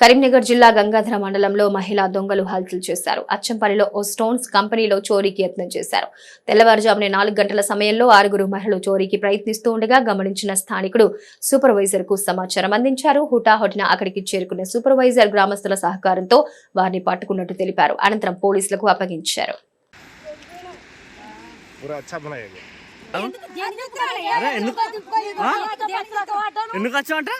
కరీంనగర్ జిల్లా గంగాధర మండలంలో మహిళా దొంగలు హల్చల్ చేశారు. అచ్చంపల్లిలో ఓ స్టోన్స్ కంపెనీలో చోరీకి యత్నం చేశారు. తెల్లవారుజామున నాలుగు గంటల సమయంలో ఆరుగురు మహిళలు చోరీకి ప్రయత్నిస్తూ ఉండగా గమనించిన స్థానికుడు సూపర్వైజర్కు సమాచారం అందించారు. హుటాహుటిన అక్కడికి చేరుకున్న సూపర్వైజర్ గ్రామస్తుల సహకారంతో వారిని పట్టుకున్నట్టు తెలిపారు. అనంతరం పోలీసులకు అప్పగించారు. ఎందుకు? వచ్చావంట?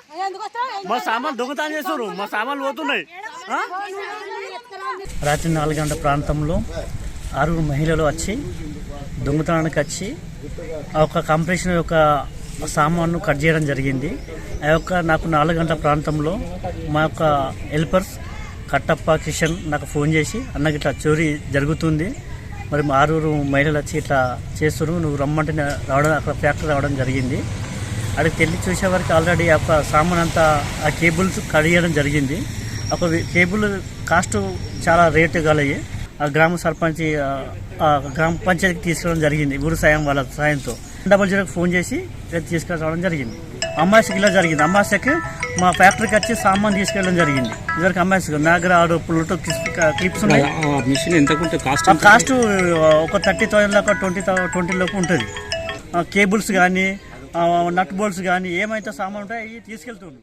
మా సామాన్ దొంగతనం చేశారు మా సామాన్లు పోతున్నాయి. రాత్రి నాలుగు గంటల ప్రాంతంలో ఆరుగురు మహిళలు వచ్చి దొంగతనానికి వచ్చి ఆ యొక్క కంప్రెషన్ యొక్క సామాన్ను కట్ చేయడం జరిగింది. ఆ యొక్క నాకు నాలుగు గంటల ప్రాంతంలో మా యొక్క హెల్పర్స్ కట్టప్ప కిషన్ నాకు ఫోన్ చేసి అన్నకి ఇట్లా చోరీ జరుగుతుంది. మరి ఆరుగురు మహిళలు వచ్చి ఇట్లా చేస్తారు. నువ్వు రమ్మంటే రావడం అక్కడ ఫ్యాక్టరీ రావడం జరిగింది. అక్కడికి వెళ్ళి చూసే వరకు ఆల్రెడీ ఆ సామాన్ అంతా ఆ కేబుల్స్ కడియడం జరిగింది. ఒక కేబుల్ కాస్ట్ చాలా రేటు గలయి. ఆ గ్రామ సర్పంచ్ ఆ, గ్రామ పంచాయతీకి తీసుకురావడం జరిగింది. ఊరు సాయం వాళ్ళ సాయంతో. డబల్ జీరోకి ఫోన్ చేసి తీసుకురావడం జరిగింది. అమ్మాయికి ఇలా జరిగింది. అమ్మాయికి మా ఫ్యాక్టరీకి వచ్చి సామాన్ తీసుకెళ్ళడం జరిగింది. ఇదివరకు అమ్మాయికి నా దగ్గర ఆరు పుల్లతో క్లిప్స్ ఉన్నాయి. మిషన్ ఎంతకుంటే కాస్ట్ కాస్ట్ ఒక థర్టీ థౌసండ్ దాకా ట్వంటీ ట్వంటీ లోపు ఉంటుంది. కేబుల్స్ కానీ నట్ బోల్ట్స్ కానీ ఏమైతే సామాన్ ఉంటాయో అవి తీసుకెళ్తుంది